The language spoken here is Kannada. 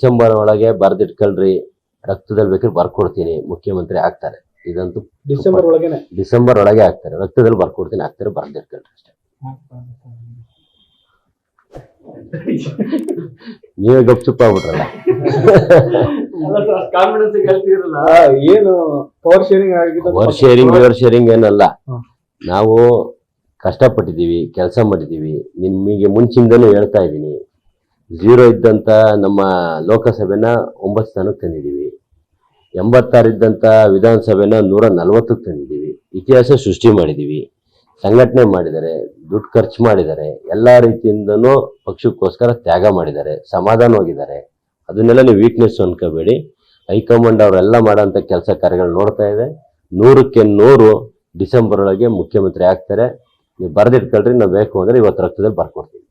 ಡಿಸೆಂಬರ್ ಒಳಗೆ ಬರ್ದಿಟ್ಕೊಳ್ರಿ ರಕ್ತದಲ್ಲಿ ಬೇಕಾದ್ರೆ ಬರ್ಕೊಡ್ತೀನಿ ಮುಖ್ಯಮಂತ್ರಿ ಆಗ್ತಾರೆ. ಇದಂತೂ ಡಿಸೆಂಬರ್ ಒಳಗೇನೆ ಡಿಸೆಂಬರ್ ಒಳಗೆ ಆಗ್ತಾರೆ ರಕ್ತದಲ್ಲಿ ಬರ್ಕೊಡ್ತೀನಿ ಆಗ್ತಾರೆ ಬರ್ದಿಟ್ಕೊಳ್ರಿ ಅಷ್ಟೇ. ನೀವೇ ಗಪ್ಚುಪ್ ಆಗ್ಬಿಟ್ರಲ್ಲ. ಏನು power sharing power sharing over sharing ಏನಲ್ಲ. ನಾವು ಕಷ್ಟಪಟ್ಟಿದ್ದೀವಿ ಕೆಲಸ ಮಾಡಿದ್ದೀವಿ. ನಿಮಗೆ ಮುಂಚಿಂದನೂ ಹೇಳ್ತಾ ಇದ್ದೀನಿ. ಝೀರೋ ಇದ್ದಂಥ ನಮ್ಮ ಲೋಕಸಭೆನ ಒಂಬತ್ತು ಸ್ಥಾನಕ್ಕೆ ತಂದಿದ್ದೀವಿ. ಎಂಬತ್ತಾರಿದ್ದಂಥ ವಿಧಾನಸಭೆನ ನೂರ ನಲವತ್ತಕ್ಕೆ ತಂದಿದ್ದೀವಿ. ಇತಿಹಾಸ ಸೃಷ್ಟಿ ಮಾಡಿದ್ದೀವಿ. ಸಂಘಟನೆ ಮಾಡಿದ್ದಾರೆ, ದುಡ್ಡು ಖರ್ಚು ಮಾಡಿದ್ದಾರೆ, ಎಲ್ಲ ರೀತಿಯಿಂದನೂ ಪಕ್ಷಕ್ಕೋಸ್ಕರ ತ್ಯಾಗ ಮಾಡಿದ್ದಾರೆ ಸಮಾಧಾನವಾಗಿದ್ದಾರೆ ಅದನ್ನೆಲ್ಲ ನೀವು ವೀಕ್ನೆಸ್ ಅನ್ಕೋಬೇಡಿ. ಹೈಕಮಾಂಡ್ ಅವರೆಲ್ಲ ಮಾಡೋಂಥ ಕೆಲಸ ಕಾರ್ಯಗಳು ನೋಡ್ತಾ ಇದೆ. ನೂರಕ್ಕೆ ನೂರು ಡಿಸೆಂಬರ್ ಒಳಗೆ ಮುಖ್ಯಮಂತ್ರಿ ಆಗ್ತಾರೆ. ನೀವು ಬರೆದಿಟ್ಕೊಳ್ರಿ, ನಾವು ಬೇಕು ಅಂದರೆ ಇವತ್ತು ರಕ್ತದಲ್ಲಿ ಬರ್ಕೊಡ್ತೀವಿ.